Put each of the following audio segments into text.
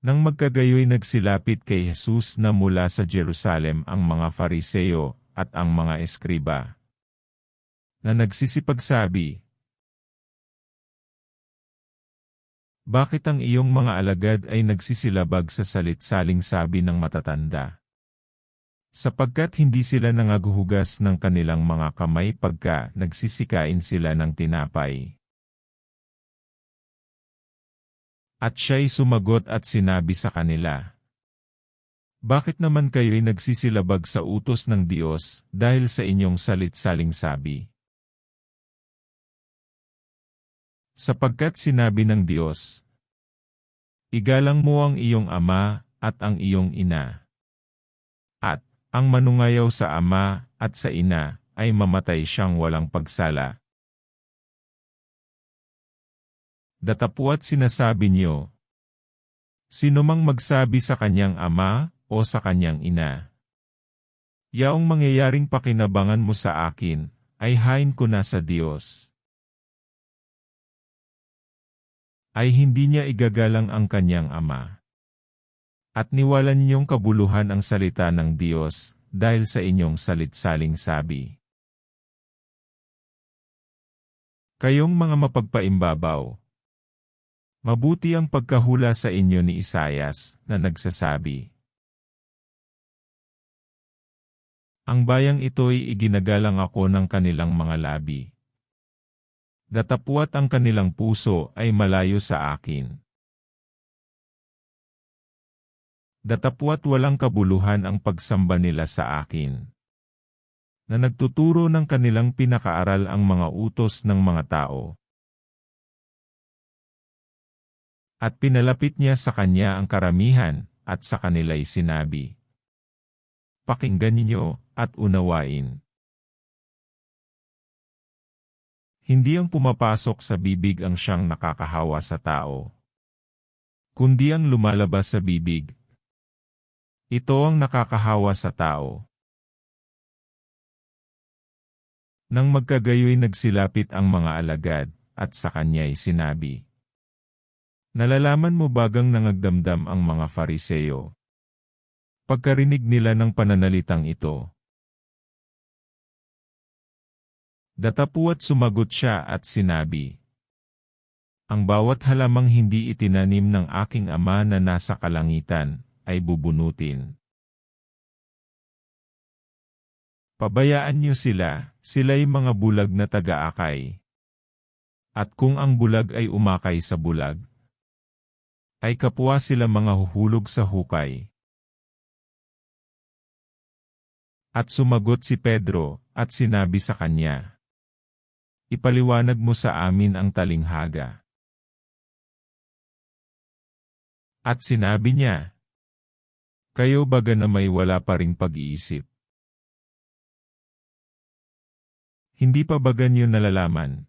Nang magkagayoy nagsilapit kay Jesus na mula sa Jerusalem ang mga Fariseo at ang mga eskriba na nagsisipagsabi, Bakit ang iyong mga alagad ay nagsisilabag sa salitsaling sabi ng matatanda? Sapagkat hindi sila nangaguhugas ng kanilang mga kamay pagka nagsisikain sila ng tinapay. At siya'y sumagot at sinabi sa kanila, Bakit naman kayo'y nagsisilabag sa utos ng Diyos dahil sa inyong salit-saling sabi? Sapagkat sinabi ng Diyos, Igalang mo ang iyong ama at ang iyong ina. At, ang manungayaw sa ama at sa ina, ay mamatay siyang walang pagsala. Datapuat sinasabi niyo, Sino mang magsabi sa kanyang ama o sa kanyang ina, Yaong mangyayaring pakinabangan mo sa akin, ay hain ko na sa Diyos. Ay hindi niya igagalang ang kanyang ama. At niwalan niyong kabuluhan ang salita ng Diyos, dahil sa inyong salitsaling sabi. Kayong mga mapagpaimbabaw, Mabuti ang pagkahula sa inyo ni Isayas, na nagsasabi. Ang bayang ito'y iginagalang ako ng kanilang mga labi. Datapuat ang kanilang puso ay malayo sa akin. Datapuat walang kabuluhan ang pagsamba nila sa akin. Na nagtuturo ng kanilang pinakaaral ang mga utos ng mga tao. At pinalapit niya sa kanya ang karamihan, at sa kanila'y sinabi, Pakinggan ninyo, at unawain. Hindi ang pumapasok sa bibig ang siyang nakakahawa sa tao. Kundi ang lumalabas sa bibig. Ito ang nakakahawa sa tao. Nang magkagayoy nagsilapit ang mga alagad, at sa kanya'y sinabi, Nalalaman mo bagang nangagdamdam ang mga fariseyo? Pagkarinig nila ng pananalitang ito. Datapuat sumagot siya at sinabi, Ang bawat halamang hindi itinanim ng aking ama na nasa kalangitan, ay bubunutin. Pabayaan niyo sila, sila'y mga bulag na taga-akay. At kung ang bulag ay umakay sa bulag, ay kapwa sila mga huhulog sa hukay. At sumagot si Pedro, at sinabi sa kanya, Ipaliwanag mo sa amin ang talinghaga. At sinabi niya, Kayo baga na may wala pa ring pag-iisip. Hindi pa baga niyo nalalaman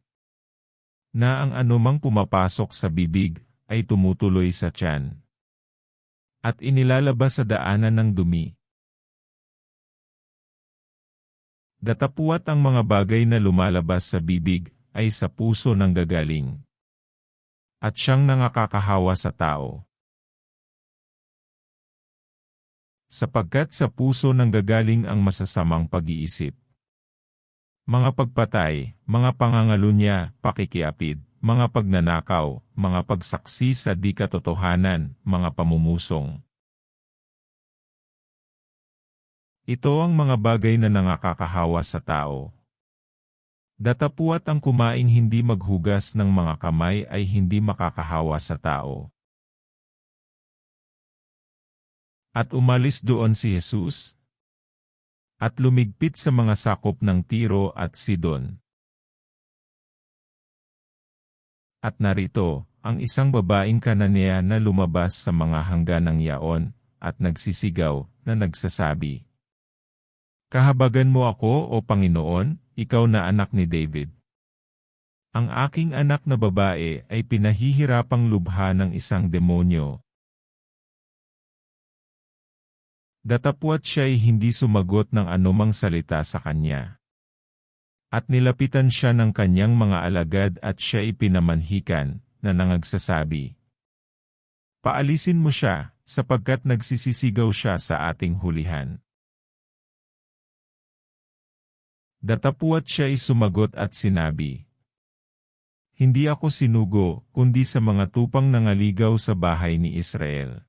na ang anumang pumapasok sa bibig ay tumutuloy sa tiyan. At inilalabas sa daanan ng dumi. Datapuat ang mga bagay na lumalabas sa bibig, ay sa puso ng gagaling. At siyang nangakakahawa sa tao. Sapagkat sa puso ng gagaling ang masasamang pag-iisip. Mga pagpatay, mga pangangalunya, pakikiapid, mga pagnanakaw, mga pagsaksi sa di katotohanan, mga pamumusong. Ito ang mga bagay na nangakakahawa sa tao. Datapuat ang kumaing hindi maghugas ng mga kamay ay hindi makakahawa sa tao. At umalis doon si Jesus. At lumigpit sa mga sakop ng Tiro at Sidon. At narito, ang isang babaeng kananea na lumabas sa mga hangganang yaon, at nagsisigaw, na nagsasabi, Kahabagan mo ako, O Panginoon, ikaw na anak ni David. Ang aking anak na babae ay pinahihirapang lubha ng isang demonyo. Datapwat siya'y hindi sumagot ng anumang salita sa kanya. At nilapitan siya ng kanyang mga alagad at siya ipinamanhikan, na nangagsasabi. Paalisin mo siya, sapagkat nagsisisigaw siya sa ating hulihan. Datapuat siya ay sumagot at sinabi, Hindi ako sinugo, kundi sa mga tupang nangaligaw sa bahay ni Israel.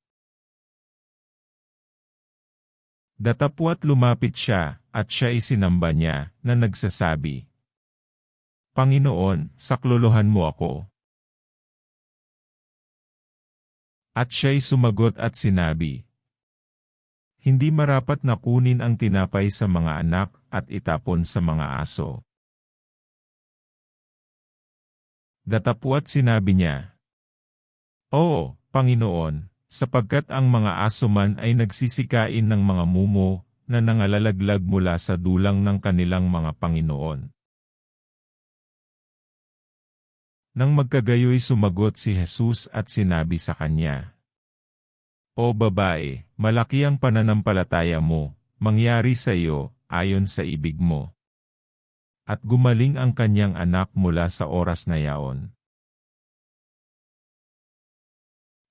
Datapwat lumapit siya, at siya isinamba niya, na nagsasabi, Panginoon, saklolohan mo ako. At siya'y sumagot at sinabi, Hindi marapat na kunin ang tinapay sa mga anak at itapon sa mga aso. Datapwat sinabi niya, Oo, Panginoon, sapagkat ang mga aso man ay nagsisikain ng mga mumo na nangalalaglag mula sa dulang ng kanilang mga Panginoon. Nang magkagayoy sumagot si Jesus at sinabi sa kanya, O babae, malaki ang pananampalataya mo, mangyari sa iyo, ayon sa ibig mo. At gumaling ang kanyang anak mula sa oras na yaon.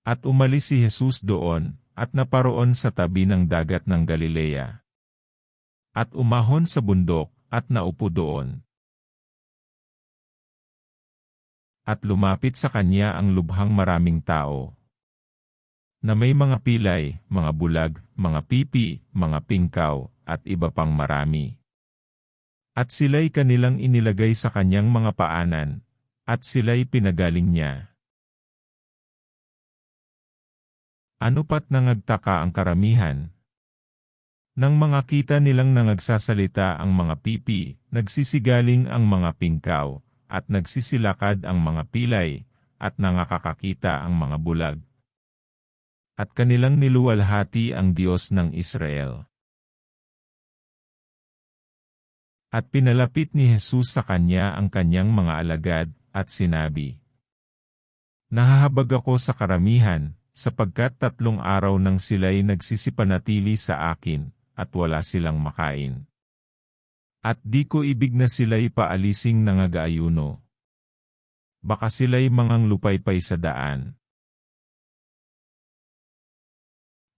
At umalis si Jesus doon, at naparoon sa tabi ng dagat ng Galilea. At umahon sa bundok, at naupo doon. At lumapit sa kanya ang lubhang maraming tao. Na may mga pilay, mga bulag, mga pipi, mga pingkaw, at iba pang marami. At sila'y kanilang inilagay sa kanyang mga paanan, at sila'y pinagaling niya. Ano pat nangagtaka ang karamihan? Nang mga kita nilang nangagsasalita ang mga pipi, nagsisigaling ang mga pingkaw, at nagsisilakad ang mga pilay, at nangakakakita ang mga bulag. At kanilang niluwalhati ang Diyos ng Israel. At pinalapit ni Jesus sa kanya ang kanyang mga alagad, at sinabi, Nahahabag ako sa karamihan, sapagkat tatlong araw nang sila'y nagsisipanatili sa akin, at wala silang makain. At di ko ibig na sila'y paalising nangagaayuno. Baka sila'y mangang lupaypay sa daan.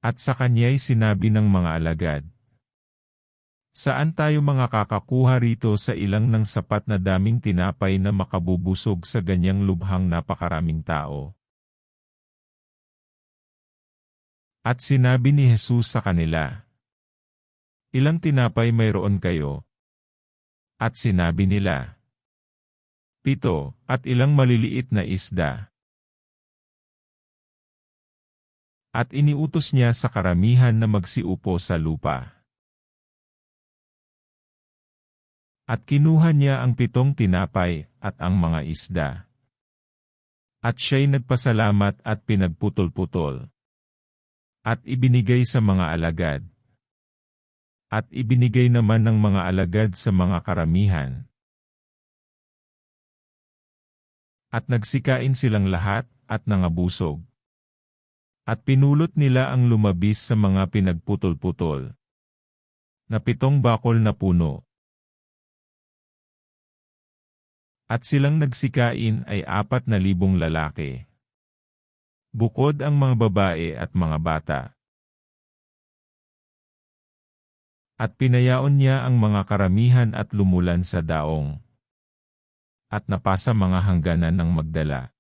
At sa kanya'y sinabi ng mga alagad, Saan tayo mga kakakuha rito sa ilang ng sapat na daming tinapay na makabubusog sa ganyang lubhang napakaraming tao? At sinabi ni Jesus sa kanila, Ilang tinapay mayroon kayo? At sinabi nila, Pito, at ilang maliliit na isda. At iniutos niya sa karamihan na magsiupo sa lupa. At kinuha niya ang pitong tinapay at ang mga isda. At siya'y nagpasalamat at pinagputol-putol at ibinigay sa mga alagad. At ibinigay naman ng mga alagad sa mga karamihan. At nagsikain silang lahat, at nangabusog. At pinulot nila ang lumabis sa mga pinagputol-putol. Na pitong bakol na puno. At silang nagsikain ay apat na libong lalaki bukod ang mga babae at mga bata. At pinayaon niya ang mga karamihan at lumulan sa daong. At napasa mga hangganan ng magdala.